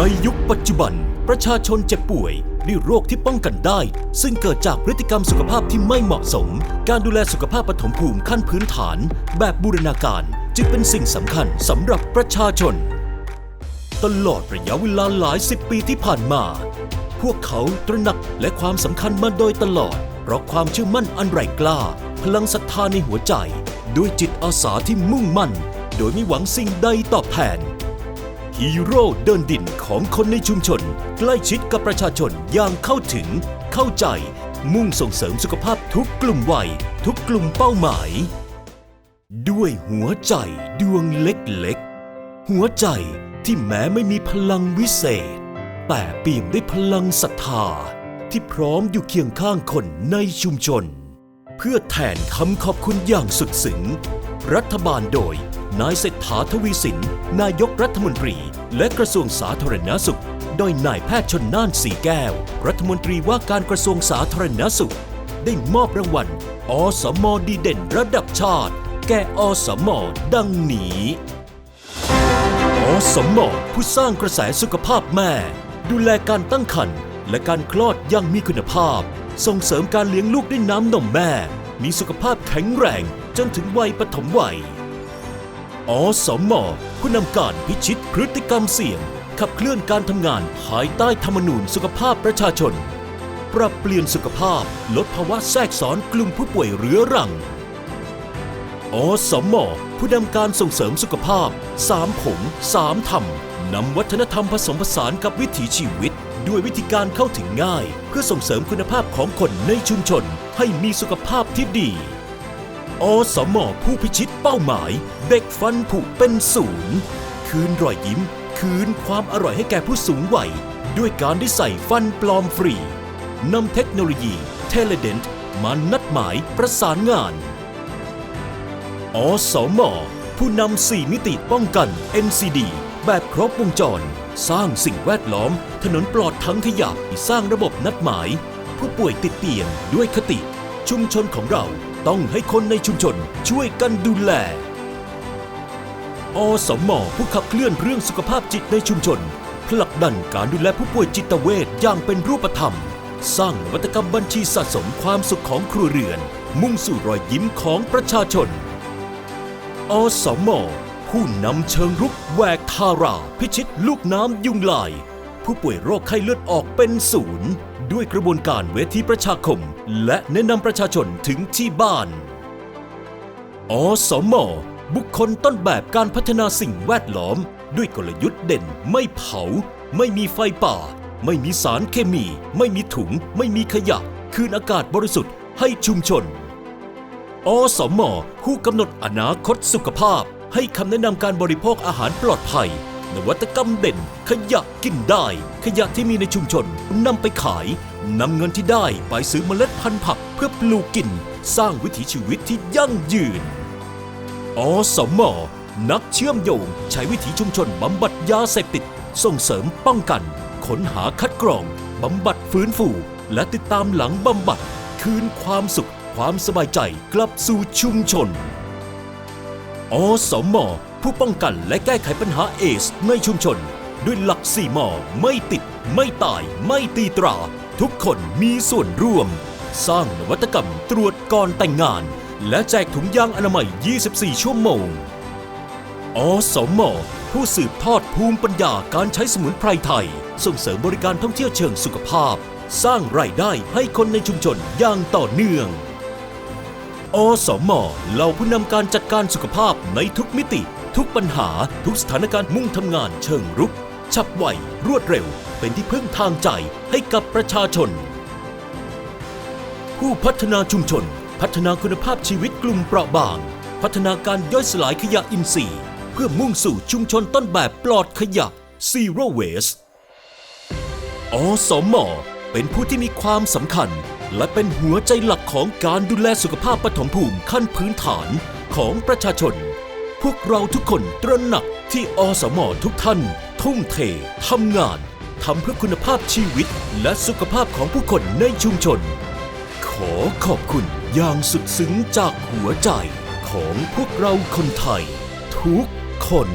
ในยุคปัจจุบัน ประชาชนเจ็บป่วยด้วยโรคที่ป้องกันได้ ซึ่งเกิดจากพฤติกรรมสุขภาพที่ไม่เหมาะสม การดูแลสุขภาพปฐมภูมิขั้นพื้นฐาน แบบบูรณาการจึงเป็นสิ่งสำคัญสำหรับประชาชน ตลอดระยะเวลาหลายสิบปีที่ผ่านมา พวกเขาตระหนักและความสำคัญมาโดยตลอด เพราะความเชื่อมั่นอันแรงกล้า พลังศรัทธาในหัวใจ ด้วยจิตอาสาที่มุ่งมั่น โดยไม่หวังสิ่งใดตอบแทน ฮีโร่เดินดินของคนในชุมชน ใกล้ชิดกับประชาชนอย่างเข้าถึง เข้าใจ มุ่งส่งเสริมสุขภาพทุกกลุ่มวัย ทุกกลุ่มเป้าหมาย ด้วยหัวใจดวงเล็กๆ หัวใจที่แม้ไม่มีพลังวิเศษ แต่เปี่ยมด้วยพลังศรัทธา ที่พร้อมอยู่เคียงข้างคนในชุมชน เพื่อแทนคำขอบคุณอย่างสุดซึ้งรัฐบาลโดย นายเศรษฐาทวีสิน นายกรัฐมนตรี และกระทรวงสาธารณสุข โดยนายแพทย์ชนน่านสีแก้ว รัฐมนตรีว่าการกระทรวงสาธารณสุข ได้มอบรางวัล อสมดีเด่นระดับชาติ แก่อสมดังนี้ อสมผู้สร้างกระแสสุขภาพแม่ ดูแลการตั้งครรภ์และการคลอดอย่างมีคุณภาพ ส่งเสริมการเลี้ยงลูกด้วยน้ำนมแม่ มีสุขภาพแข็งแรงจนถึงวัยปฐมวัย อสมผู้นำการพิชิตพฤติกรรมเสี่ยง ขับเคลื่อนการทำงานภายใต้ธรรมนูญสุขภาพประชาชน ปรับเปลี่ยนสุขภาพ ลดภาวะแทรกซ้อนกลุ่มผู้ป่วยเรื้อรัง อสมผู้นำการส่งเสริมสุขภาพสามผงสามธรรมนำวัฒนธรรมผสมผสานกับวิถีชีวิต ด้วยวิธีการเข้าถึงง่าย เพื่อส่งเสริมคุณภาพของคนในชุมชนให้มีสุขภาพที่ดี อสมผู้พิชิตเป้าหมาย เด็กฟันผุเป็นศูนย์คืนรอยยิ้ม คืนความอร่อยให้แก่ผู้สูงวัย ด้วยการได้ใส่ฟันปลอมฟรีนำเทคโนโลยีเทเลเดนต์มานัดหมายประสานงาน อสมผู้นำ4มิติป้องกัน NCD แบบครบวงจร สร้างสิ่งแวดล้อม ถนนปลอดทั้งขยะสร้างระบบนัดหมาย ผู้ป่วยติดเตียงด้วยคติ ชุมชนของเรา ต้องให้คนในชุมชนช่วยกันดูแล อสมผู้ขับเคลื่อนเรื่องสุขภาพจิตในชุมชนผลักดันการดูแลผู้ป่วยจิตเวชอย่างเป็นรูปธรรม สร้างนวัตกรรมบัญชีสะสมความสุขของครัวเรือน มุ่งสู่รอยยิ้มของประชาชน อสมผู้นำเชิงรุกแหวกทารา พิชิตลูกน้ำยุงลาย ผู้ป่วยโรคไข้เลือดออกเป็นศูนย์ ด้วยกระบวนการเวทีประชาคม และแนะนำประชาชนถึงที่บ้าน อสมบุคคลต้นแบบการพัฒนาสิ่งแวดล้อม ด้วยกลยุทธ์เด่นไม่เผา ไม่มีไฟป่า ไม่มีสารเคมี ไม่มีถุง ไม่มีขยะ คืนอากาศบริสุทธิ์ให้ชุมชน อสมผู้กำหนดอนาคตสุขภาพ ให้คำแนะนำการบริโภคอาหารปลอดภัย นวัตกรรมเด่น ขยะกินได้ ขยะที่มีในชุมชนนำไปขายนำเงินที่ได้ไปซื้อเมล็ดพันธุ์ผักเพื่อปลูกกิน สร้างวิถีชีวิตที่ยั่งยืน อสมนักเชื่อมโยงใช้วิถีชุมชนบำบัดยาเสพติด ส่งเสริมป้องกันค้นหาคัดกรองบำบัดฟื้นฟู และติดตามหลังบำบัด คืนความสุข ความสบายใจกลับสู่ชุมชน อสมผู้ป้องกันและแก้ไขปัญหาเอสในชุมชน ด้วยหลักสี่มอไม่ติด ไม่ตาย ไม่ตีตรา ทุกคนมีส่วนร่วม สร้างนวัตกรรมตรวจก่อนแต่งงาน และแจกถุงยางอนามัย 24 ชั่วโมง อสมผู้สืบทอดภูมิปัญญาการใช้สมุนไพรไทย ส่งเสริมบริการท่องเที่ยวเชิงสุขภาพ สร้างรายได้ให้คนในชุมชนอย่างต่อเนื่อง อสมเหล่าผู้นำการจัดการสุขภาพในทุกมิติ ทุกปัญหาทุกสถานการณ์มุ่งทำงานเชิงรุก ฉับไว รวดเร็ว เป็นที่พึ่งทางใจให้กับประชาชน ผู้พัฒนาชุมชน พัฒนาคุณภาพชีวิตกลุ่มเปราะบาง พัฒนาการย่อยสลายขยะอินทรีย์ เพื่อมุ่งสู่ชุมชนต้นแบบปลอดขยะ Zero Waste อสมอเป็นผู้ที่มีความสำคัญ และเป็นหัวใจหลักของการดูแลสุขภาพปฐมภูมิขั้นพื้นฐานของประชาชน วกเราทุกคนตระหนักที่อสมทุกท่าน ทุ่มเททำงานทำเพื่อคุณภาพชีวิตและสุขภาพของผู้คนในชุมชน ขอขอบคุณอย่างสุดซึ้งจากหัวใจของพวกเราคนไทย ทุกคน